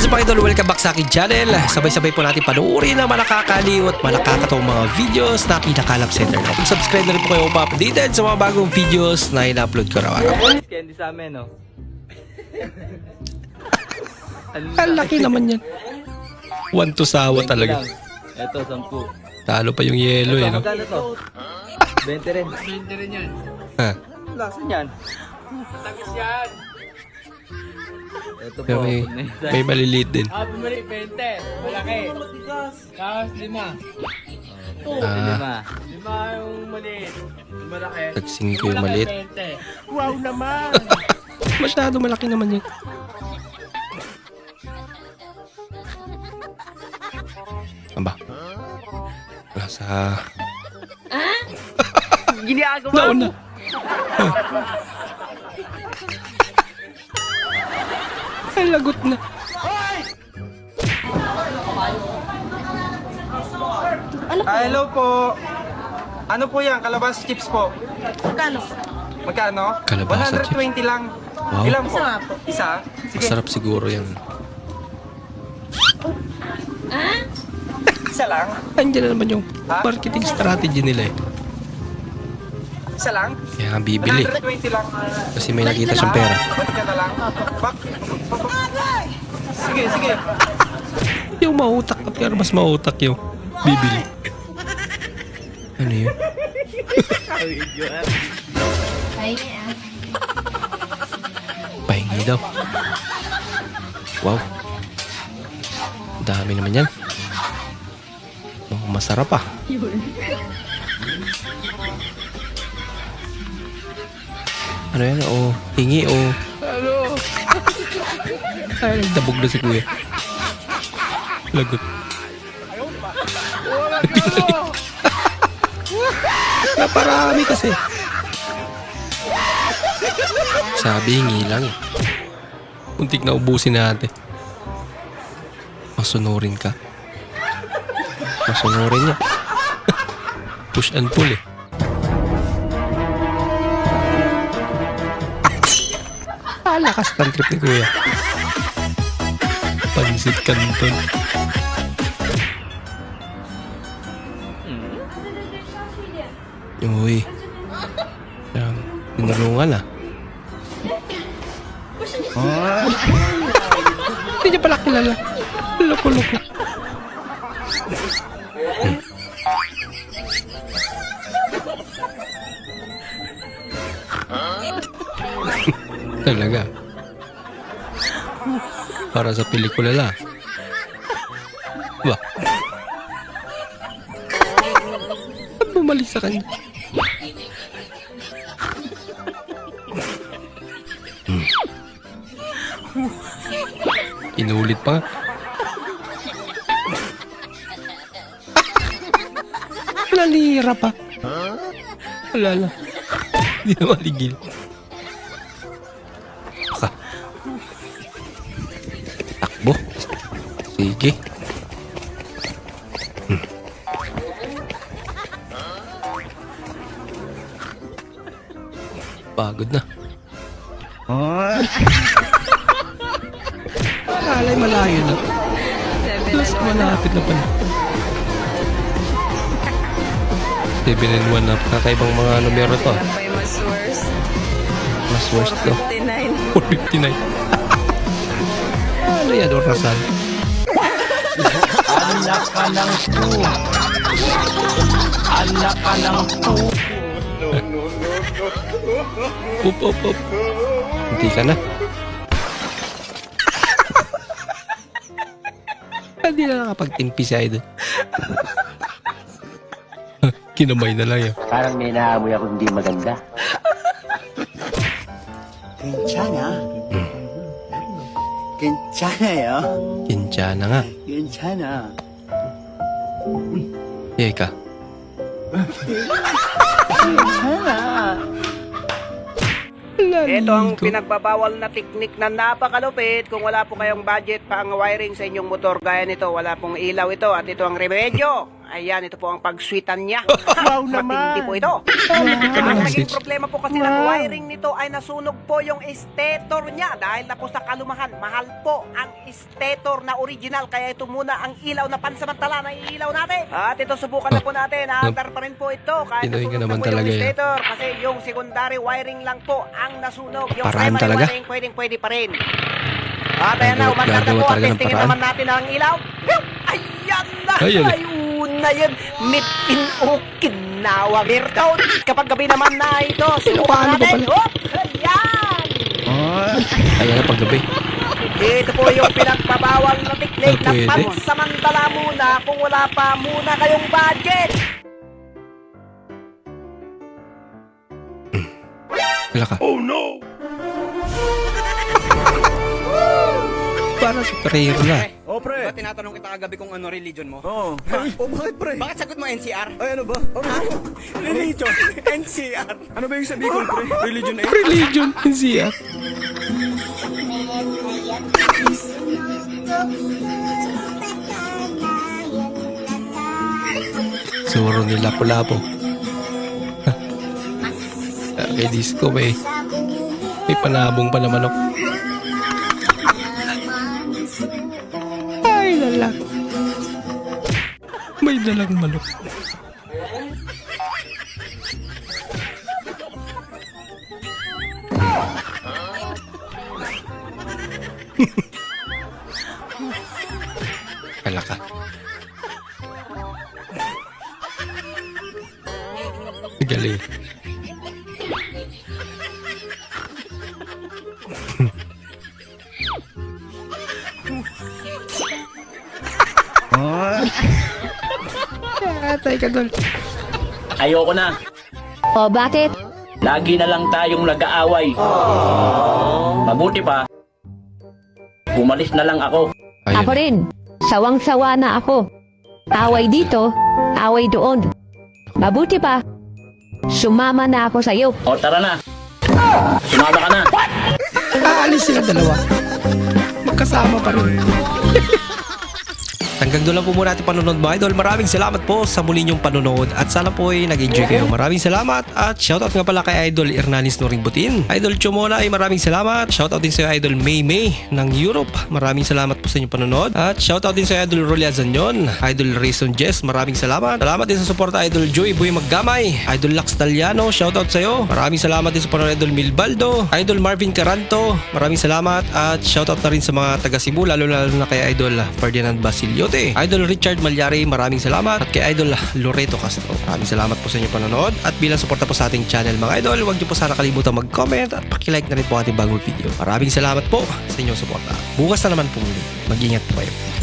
What's up idol? Welcome back sa aking channel. Sabay-sabay po natin panuorin ang mga nakakaliw at mga nakakatawang mga videos na kinakalap center ko. Subscribe na rin po kayo pa updated sa mga bagong videos na ina-upload ko raw-araw. Candy sa amin, no? Ang laki naman yan. One to sawa talaga. Ito, 10. Talo pa yung yellow eh. No? Magkano to? 20 rin. 20 rin yan. Ha. Lasan yan? Tagis yan. Ito po. May, may maliliit din. Ah, bumalik 20. Malaki. Tapos lima. Ah, Lima. Lima yung maliit. Yung malaki. tagsing ko yung maliit. 20. Wow naman! Masyado malaki naman yun. Aba. Nasa... Ginagawa Nauna. lagot na. Ah, hello po. Ano po yan? Kalabas chips po. Magkano? Magkano? Kalabasa 120 lang. Wow. Ilan po? Isa nga po. Isa? Sige. Masarap siguro yan. Isa lang? Andiyan na naman yung marketing strategy nila eh. Isa lang? Kaya nga bibili. 120 lang. Kasi may nakita siyang pera. Balik ka na lang. Bak. Sige, sige. Yung mautak na pero mas mautak yung bibili. Ano yun? Pahingi daw. Wow. Dami naman yan. Mukhang masarap ah. Ano yan? O, hingi o. Ano? Ay, nagdabog na si kuya. Lagot. Naparami kasi. Sabi, hingi lang eh. Muntik na ubusin natin. Masunurin ka. Masunurin niya. Push and pull eh. Ah, lakas ng trip ni kuya. Pansit kanton. Uy. Um, tinulungan ah. Hindi niya pala kilala. Loko-loko. Talaga. Para sa pelikula lang. Ba? Ba't bumalik sa kanya? Hmm. Inulit pa nga. Nanira pa. Wala na. Hindi na maligil. Sige. Hmm. Pagod na. Alay malayo na. Plus malapit na pala. 7 and 1 na kakaibang mga numero to. ah. Mas worse. Mas worst to. 59. 459. ano yan, orasan? Anak ka ng po. Anak ka ng po. Up, up, up. Hindi ka na. Hindi na nakapagtimpi si Idol. Kinamay na lang yun. Parang may naamoy ako hindi maganda. 괜찮아. 괜찮아요. Kinsya na nga. 괜찮아. Eka. Ito ang pinagbabawal na teknik na napakalupit. Kung wala po kayong budget pa ang wiring sa inyong motor gaya nito, wala pong ilaw ito at ito ang remedyo. Ayan, ito po ang pag-sweetan niya. wow naman! Matindi po ito. Ang naging problema po kasi ng wiring nito ay nasunog po yung stator niya dahil na po sa kalumahan. Mahal po ang stator na original kaya ito muna ang ilaw na pansamantala na ilaw natin. At ito subukan na po natin. Naandar pa rin po ito kahit Pinoy ka nasunog naman na po talaga yung yan. stator kasi yung secondary wiring lang po ang nasunog. Yung Paraan primary talaga. wiring pwedeng pwede pa rin. At ayan na, Gagawa- umandar na gagawa po at talaga ng testingin paraan. naman natin ang ilaw. Ayan na! Ayun. Ayun na yan! Meet in Okinawa. Mirtaw! Kapag gabi naman na ito, pa natin. pala. Hop! Ayan! Ayan na paggabi. Ito po yung pinagbabawal na teknik Ah, na pwede. pansamantala muna kung wala pa muna kayong budget. Wala ka. Oh no! Parang superhero na. Oh, pre. Diba tinatanong kita kagabi kung ano religion mo? Oo. Oh, bakit, pre? Bakit sagot mo NCR? Ay, ano ba? Oh, religion. NCR. Ano ba yung sabihin ko, pre? Religion eh? Religion siya. Suro ni Lapu-Lapu. Kay disco may may panabong pa na manok. May dalang manok. Kala ka. Galing. Atay ka doon. Ayoko na. O bakit? Lagi na lang tayong nag-aaway. Mabuti pa. Bumalis na lang ako. Ako rin. Sawang-sawa na ako. Away dito, away doon. Mabuti pa. Sumama na ako sa'yo. O tara na. Sumama ka na. Aalis sila dalawa. Magkasama pa rin. Hanggang doon lang po muna ating panonood mga idol. Maraming salamat po sa muli niyong panonood at sana po ay nag-enjoy kayo. Maraming salamat at shoutout nga pala kay Idol Hernanis Noring Butin. Idol Chomona ay maraming salamat. Shoutout din sa Idol May May ng Europe. Maraming salamat po sa inyong panonood. At shoutout din sa Idol Rolia Zanyon. Idol Rayson Jess, maraming salamat. Salamat din sa suporta Idol Joy Boy Maggamay. Idol Lax Taliano, shoutout sa iyo. Maraming salamat din sa panonood Idol Milbaldo. Idol Marvin Caranto, maraming salamat. At shoutout na rin sa mga taga Cebu, lalo lalo na kay Idol Ferdinand Basiliote. Idol Richard Malyari, maraming salamat. At kay Idol Loreto Castro, maraming salamat po sa inyong panonood. At bilang suporta po sa ating channel mga idol, huwag niyo po sana kalimutan mag-comment at pakilike na rin po ating bagong video. Maraming salamat po sa inyong suporta. Bukas na naman po muli. Mag-ingat po kayo.